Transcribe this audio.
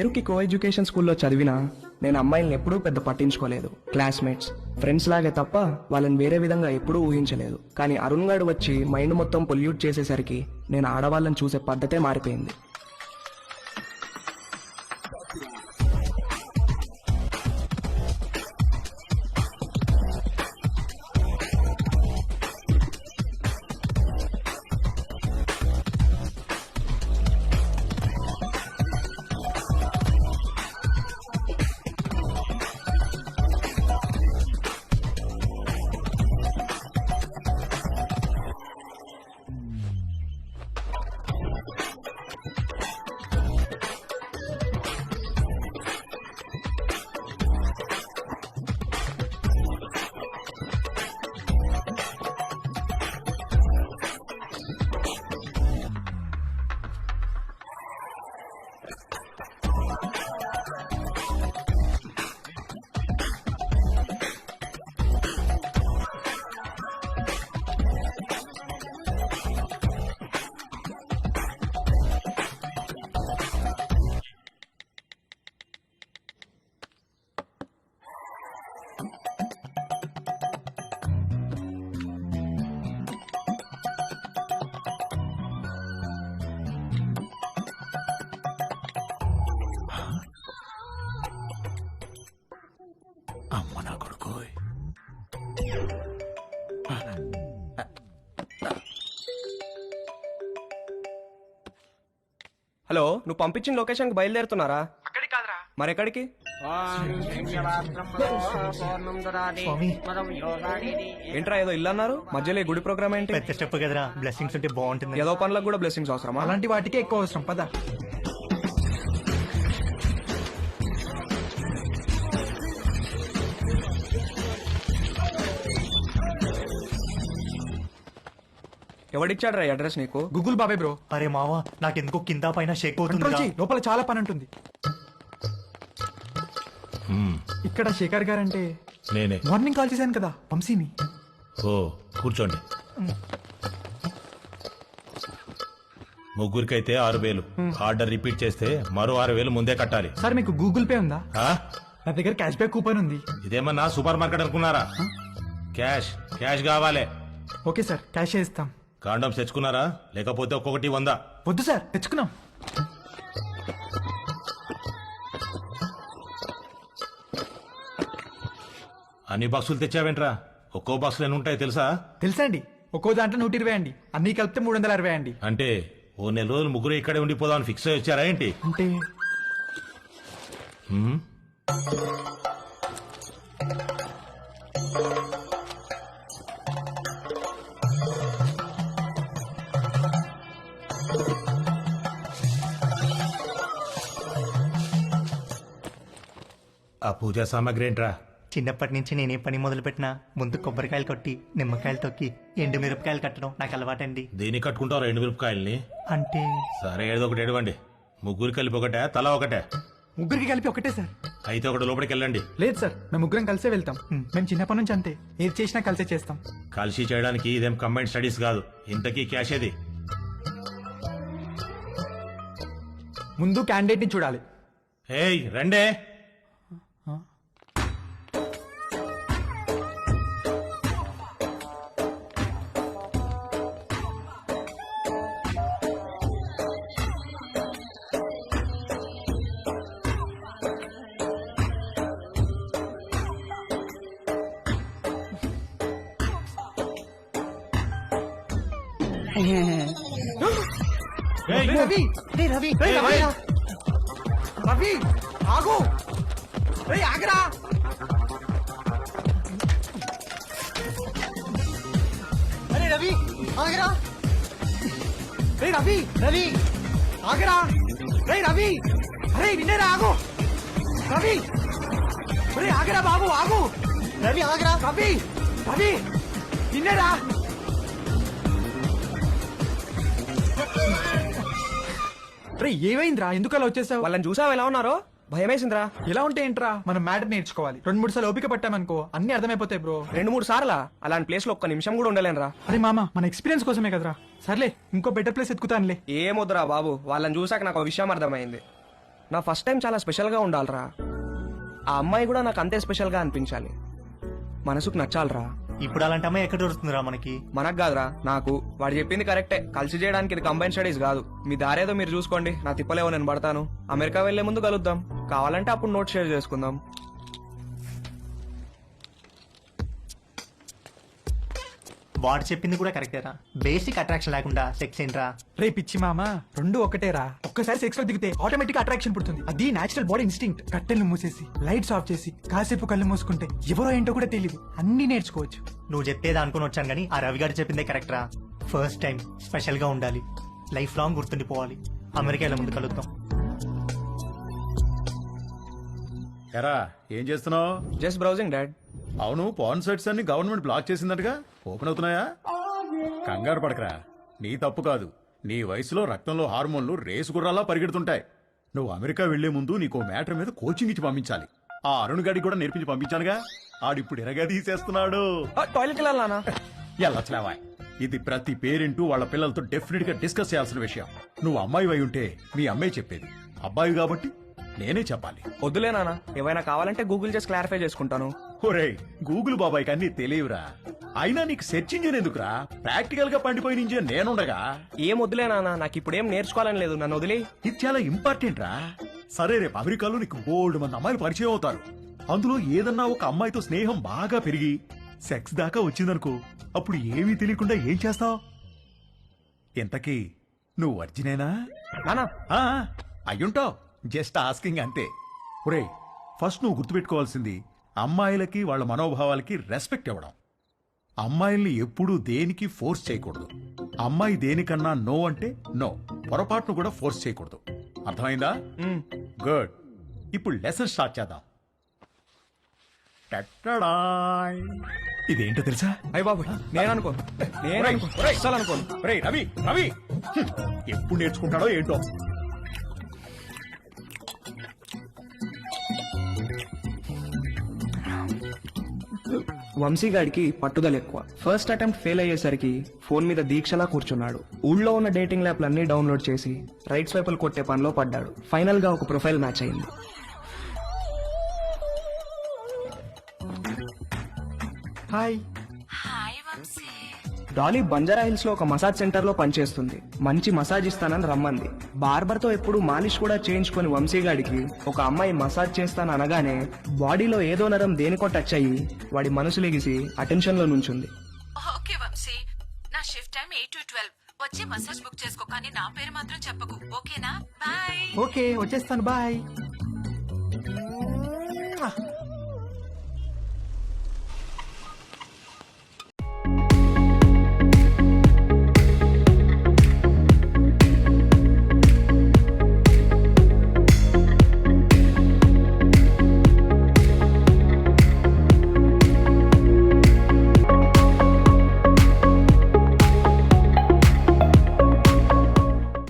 పేరుకి co education స్కూల్లో చదివినా నేను అమ్మాయిలను ఎప్పుడూ పెద్ద పట్టించుకోలేదు. క్లాస్మేట్స్ ఫ్రెండ్స్ లాగే తప్ప వాళ్ళని వేరే విధంగా ఎప్పుడూ ఊహించలేదు. కానీ అరుణ్ గాడు వచ్చి మైండ్ మొత్తం పొల్యూట్ చేసేసరికి నేను ఆడవాళ్ళని చూసే పద్ధతే మారిపోయింది. అమ్మ నా కొడుకు హలో నువ్వు పంపించిన లొకేషన్కి బయలుదేరుతున్నారా అక్కడికి కాదురా మరెక్కడికి ఏంట్రా ఏదో ఇల్లు అన్నారు మధ్యలో ఈ గుడి ప్రోగ్రామ్ ఏంటి పెద్ద స్టెప్ కదరా బ్లెస్సింగ్స్ ఉంటే బాగుంటుంది ఏదో పనులకు కూడా బ్లెస్సింగ్స్ అవసరమా అలాంటి వాటికే ఎక్కువ అవసరం పద ఎవడిచ్చాడ్రా ఈ అడ్రస్ నీకు? గూగుల్ బాబాయ్ బ్రో. అరే మావా నాకెందుకో కింద పైన షేక్ కంట్రోల్ అవుతుంది చెయ్యి లోపల చాలా పని ఉంటుంది. ఇక్కడ శేఖర్ గారు అంటే నేనే. మార్నింగ్ కాల్ చేశాను కదా వంశీని. ఓ కూర్చోండి. ముగ్గురికైతే ఆరు వేలు. ఆర్డర్ రిపీట్ చేస్తే మరో ఆరు వేలు ముందే కట్టాలి. సార్ మీకు గూగుల్ పే ఉందా? ఆ? నా దగ్గర క్యాష్ బ్యాక్ కూపన్ ఉంది. ఇదేమన్నా సూపర్ మార్కెట్ అనుకున్నారా? క్యాష్ క్యాష్ కావాలి. ఓకే సార్ క్యాష్ ఇస్తాం. కాండమ్స్ తెచ్చుకున్నారా? లేకపోతే ఒక్కొక్కటి వందా? వద్దు సార్ తెచ్చుకున్నాం. అన్ని బాక్సులు తెచ్చావేంట్రా? ఒక్కో బాక్సులు ఎన్ని ఉంటాయి తెలుసా? తెలుసా అండి? ఒక్కో దాంట్లో నూట ఇరవై అండి. అన్ని కలిపితే మూడు వందల అరవై అండి. అంటే ఓ నెల రోజులు ముగ్గురు ఇక్కడే ఉండిపోదామని ఫిక్స్ అయ్యి వచ్చారా ఏంటి? అంటే హ్మ్? ఆ పూజా సామాగ్రి ఏంట్రా చిన్నప్పటి నుంచి నేనే పని మొదలు పెట్టినా ముందు కొబ్బరికాయలు కొట్టి నిమ్మకాయలు తొక్కి ఎండు మిరపకాయలు కట్టడం నాకు అలవాటండి. దేనికి కట్టుకుంటావు రెండు మిరపకాయల్ని అంటే? సరే ఏదో ఒకటి ఎడవండి ముగ్గురు కలిపి ఒకటే తల ఒకటే. ముగ్గురికి కలిపి ఒకటే సార్. అయితే ఒకటి లోపలికి వెళ్ళండి. లేదు సార్. మేము ముగ్గురం కలిసే వెళ్తాం. మేము చిన్నప్పటి నుంచి అంతే. ఏది చేసినా కలిసే చేస్తాం. కలిసి చేయడానికి ఇదేం కంబైన్ స్టడీస్ కాదు. ఇంతకీ క్యాష్ ఏది? ముందు క్యాండిడేట్ని చూడాలి. ఏయ్ రండే. రవి రే రవి రే రవి రవి ఆగు రే ఆగరా అరే రవి ఆగరా రే రవి రవి ఆగరా రే రవి అరే నిన్నేరా ఆగు రవి రే ఆగరా బాబు ఆగు రవి ఆగరా రవి రవి నిన్నేరా రే ఏమైందిరా? ఎందుకు అలా వచ్చేసావు? వాళ్ళని చూసావు? ఎలా ఉన్నారో? భయమేసిందిరా. ఎలా ఉంటే ఏంట్రా? మనం మ్యాటర్ నేర్చుకోవాలి. రెండు మూడు సార్లు ఓపిక పట్టామనుకో అన్ని అర్థమైపోతాయి బ్రో. రెండు మూడు సార్లా? అలాంటి ప్లేస్లో ఒక్క నిమిషం కూడా ఉండలేనురా. అరే మామ మన ఎక్స్పీరియన్స్ కోసమే కదరా. సర్లే ఇంకో బెటర్ ప్లేస్ ఎత్తుకుతానులే. ఏమొద్దురా బాబు? వాళ్ళని చూసాక నాకు ఒక విషయం అర్థమైంది. నా ఫస్ట్ టైం చాలా స్పెషల్గా ఉండాలిరా. ఆ అమ్మాయి కూడా నాకు అంతే స్పెషల్గా అనిపించాలి. మనసుకు నచ్చాలిరా. ఇప్పుడు అలాంటి అమ్మాయి ఎక్కడ దొరుకుతుందిరా మనకి? మనకు కాదురా నాకు. వాడు చెప్పింది కరెక్టే. కలిసి చేయడానికి ఇది కంబైన్ స్టడీస్ కాదు. మీ దారేదో మీరు చూసుకోండి. నా తిప్పలేవో నేను పడతాను. అమెరికా వెళ్ళే ముందు కలుద్దాం. కావాలంటే అప్పుడు నోట్ షేర్ చేసుకుందాం. వాడు చెప్పింది కూడా కరెక్టేరా బేసిక్ అట్రాక్షన్ లేకుండా సెక్స్ ఏంట్రా? రే పిచ్చి మామ రెండు ఒకటేరా. ఒక్కసారి సెక్స్లో దిగితే ఆటోమేటిక్ అట్రాక్షన్ పుడుతుంది. అది నేచురల్ బాడీ ఇన్స్టింక్ట్ కట్టెలు మూసేసి లైట్స్ ఆఫ్ చేసి కాసేపు కళ్ళు మూసుకుంటే ఎవరో ఏంటో కూడా తెలియదు అన్ని నేర్చుకోవచ్చు. నువ్వు చెప్పేది అనుకుని వచ్చాను కానీ ఆ రవి గారు చెప్పిందే కరెక్టరా ఫస్ట్ టైం స్పెషల్గా ఉండాలి. లైఫ్ లాంగ్ గుర్తుండిపోవాలి. అమెరికాలో ముందు కలుద్దాం. ఎరా ఏం చేస్తున్నావు? జస్ట్ బ్రౌజింగ్ డాడ్ అవును పాన్ సైట్స్ అన్ని గవర్నమెంట్ బ్లాక్ చేసిందటగా? ఓపెన్ అవుతున్నాయా? కంగారు పడకరా. నీ తప్పు కాదు. నీ వయసులో రక్తంలో హార్మోన్లు రేసు గుర్రాలా పరిగెడుతుంటాయి. నువ్వు అమెరికా వెళ్ళే ముందు నీకు మ్యాటర్ మీద కోచింగ్ ఇచ్చి పంపించాలి. ఆ అరుణ్ గడికి కూడా నేర్పించి పంపించానుగా. ఆడిప్పుడు ఎరగా తీసేస్తున్నాడు. ఇది ప్రతి పేరెంట్ వాళ్ళ పిల్లలతో డెఫినెట్గా డిస్కస్ చేయాల్సిన విషయం. నువ్వు అమ్మాయి అయి ఉంటే మీ అమ్మాయి చెప్పేది. అబ్బాయి కాబట్టి నేనే చెప్పాలి. వద్దులే నాన్న. ఏమైనా కావాలంటే గూగుల్ చేసి క్లారిఫై చేసుకుంటాను. ఒరేయ్ గూగుల్ బాబాయ్కి అన్ని తెలియవురా అయినా నీకు సెర్చ్ ఇంజిన్ ఎందుకురా? ప్రాక్టికల్గా పండిపోయిన ఇంజిన్ నేనుండగా. ఏం వద్దులే నాన్న. నాకు ఇప్పుడు నేర్చుకోవాలని లేదు. నన్ను వదిలే ఇది చాలా ఇంపార్టెంట్ రా సరే రేపు అమెరికాలో నీకు బోల్డ్ మంది అమ్మాయిలు పరిచయం అవుతారు. అందులో ఏదన్నా ఒక అమ్మాయితో స్నేహం బాగా పెరిగి సెక్స్ దాకా వచ్చిందనుకో అప్పుడు ఏమీ తెలియకుండా ఏం చేస్తావు? ఇంతకీ నువ్వు వర్జినేనా నానా ఆ, అయ్యుంటావు. జస్ట్ ఆస్కింగ్ అంతే. ఒరే ఫస్ట్ నువ్వు గుర్తుపెట్టుకోవాల్సింది అమ్మాయిలకి వాళ్ళ మనోభావాలకి రెస్పెక్ట్ ఇవ్వడం. అమ్మాయిల్ని ఎప్పుడూ దేనికి ఫోర్స్ చేయకూడదు. అమ్మాయి దేనికన్నా నో అంటే నో. పొరపాటును కూడా ఫోర్స్ చేయకూడదు. అర్థమైందా? గుడ్. ఇప్పుడు లెసన్ స్టార్ట్ చేద్దాం. టట్టడాయ్. ఇదేంటో తెలుసా? అయ్య బాబు నేను అనుకోను నేను ఒరేయ్, అనుకోను ఒరేయ్. అస్సలు అనుకోను ఒరేయ్ రవి రవి. హ్మ్, ఎప్పుడు నేర్చుకుంటాడో ఏంటో. వంశీగాడికి పట్టుదల ఎక్కువ. ఫస్ట్ అటెంప్ట్ ఫెయిల్ అయ్యేసరికి ఫోన్ మీద దీక్షలా కూర్చున్నాడు. ఊళ్ళో ఉన్న డేటింగ్ యాప్లన్నీ డౌన్లోడ్ చేసి రైట్ స్వైపులు కొట్టే పనిలో పడ్డాడు. ఫైనల్గా ఒక ప్రొఫైల్ మ్యాచ్ అయింది. హాయ్ డాలీ బంజారా హిల్స్లో ఒక మసాజ్ సెంటర్లో పనిచేస్తుంది. మంచి మసాజ్ ఇస్తానని రమ్మంది. బార్బర్తో ఎప్పుడు మాలిష్ కూడా చేయించుకొని వంశీగాడికి ఒక అమ్మాయి మసాజ్ చేస్తాను అనగానే బాడీలో ఏదో నరం దేనికో టచ్ అయ్యి వాడి మనసు లెగిసి అటెన్షన్లో నుంచుంది ఓకే వంశీ. నా shift time eight to twelve. వచ్చి మసాజ్ బుక్ చేసుకో కానీ నా పేరు మాత్రం చెప్పకు. ఓకేనా? బాయ్. ఓకే వచ్చేస్తాను. బాయ్.